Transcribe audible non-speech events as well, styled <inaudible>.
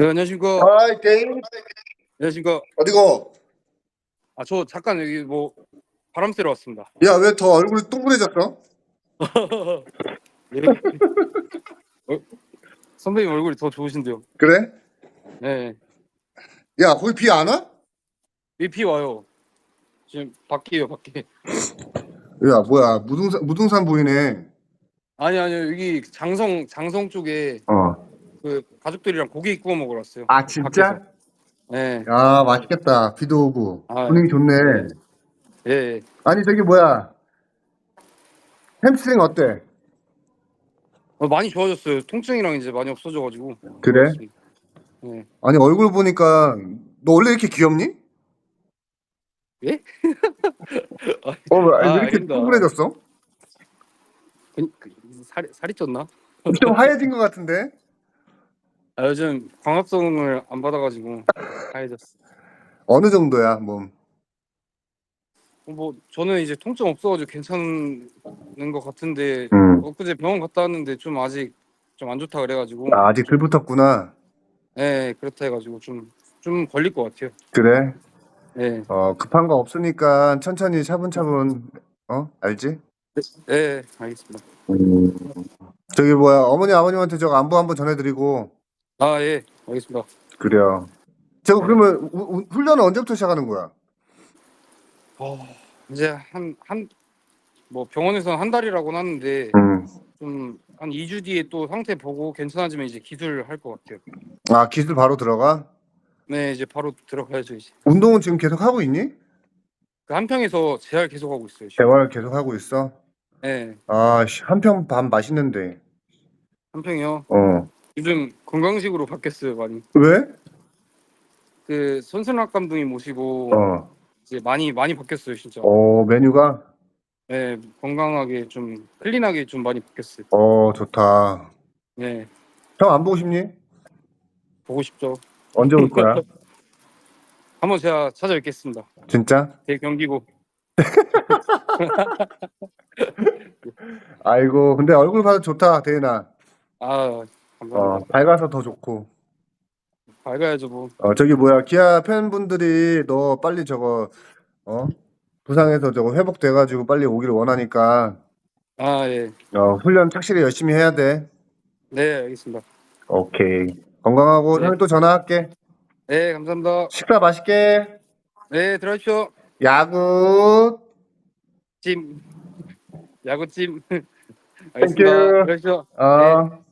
네, 안녕하십니까. 데이 안녕하십니까. 어디고? 아, 저 잠깐 여기 뭐 바람 쐬러 왔습니다. 야 왜 더 얼굴이 동그래졌어? <laughs> 예. 어, 선배님 얼굴이 더 좋으신데요. 그래? 네. 야 거기 비 안 와? 비 와요. 지금 밖이에요, 밖에. 야 뭐야 무등산 무등산 보이네. 아니 아니요. 여기 장성 장성 쪽에 어. 그 가족들이랑 고기 구워 먹으러 왔어요. 아 밖에서. 네. 야 맛있겠다. 비도 오고 아, 분위기 좋네. 예. 예. 아니 저기 뭐야 햄스트링 어때? 어, 많이 좋아졌어요. 통증이랑 이제 많이 없어져 가지고. 그래? 네. 아니 얼굴 보니까 너 원래 이렇게 귀엽니? 예? <laughs> 어, 왜 아, 이렇게 아닙니다. 동그래졌어? 그, 그, 살이 살이 쪘나? 좀 하얘진 것 같은데? 아, 요즘 광합성을 안 받아가지고 하얘졌어. 어느 정도야 몸? 어, 뭐 저는 이제 통증 없어가지고 괜찮은 것 같은데 음. 엊그제 병원 갔다 왔는데 좀 아직 좀 안 좋다 그래가지고 아, 아직 덜 붙었구나. 네 그렇다 해가지고 좀 좀 걸릴 것 같아요. 그래? 네, 어 급한 거 없으니까 천천히 차분차분 어 알지? 네 알겠습니다. 저기 뭐야 어머니 아버님한테 저거 안부 한번 전해드리고 아 예 알겠습니다. 그래요. 저거 그러면 우- 우- 훈련은 언제부터 시작하는 거야? 어, 이제 한 한 뭐 병원에서 한 달이라고 하는데 음. 좀 한 2주 뒤에 또 상태 보고 괜찮아지면 이제 기술 할 것 같아요. 아 기술 바로 들어가? 네 이제 바로 들어가야죠 이제. 운동은 지금 계속 하고 있니? 그 한평에서 재활 계속 하고 있어요. 지금. 대화를 계속 하고 있어. 네 아한평 밥 맛있는데. 한평이요. 어 요즘 건강식으로 바뀌었어요 많이. 왜? 그 손순학 감독님 모시고 어. 이제 많이 많이 바뀌었어요 진짜. 어 메뉴가 네 건강하게 좀 클린하게 좀 많이 바뀌었어요. 어 좋다. 네 형 안 보고 싶니? 보고 싶죠. 언제 올 거야? <laughs> 한번 제가 찾아뵙겠습니다. 진짜? 제 경기고. <laughs> 아이고 근데 얼굴 봐도 좋다 대인아. 아 감사합니다. 어 밝아서 더 좋고. 밝아야죠 뭐. 어 저기 뭐야 기아 팬분들이 너 빨리 저거 어 부상해서 저거 회복돼가지고 빨리 오기를 원하니까 아 예. 어 훈련 착실히 열심히 해야 돼. 네 알겠습니다. 오케이 건강하고 네. 형이 또 전화할게. 네 감사합니다. 식사 맛있게. 네 들어가십시오. 야구. 찜 야구찜. <laughs> 알겠습니다. 들어가십시오. 어.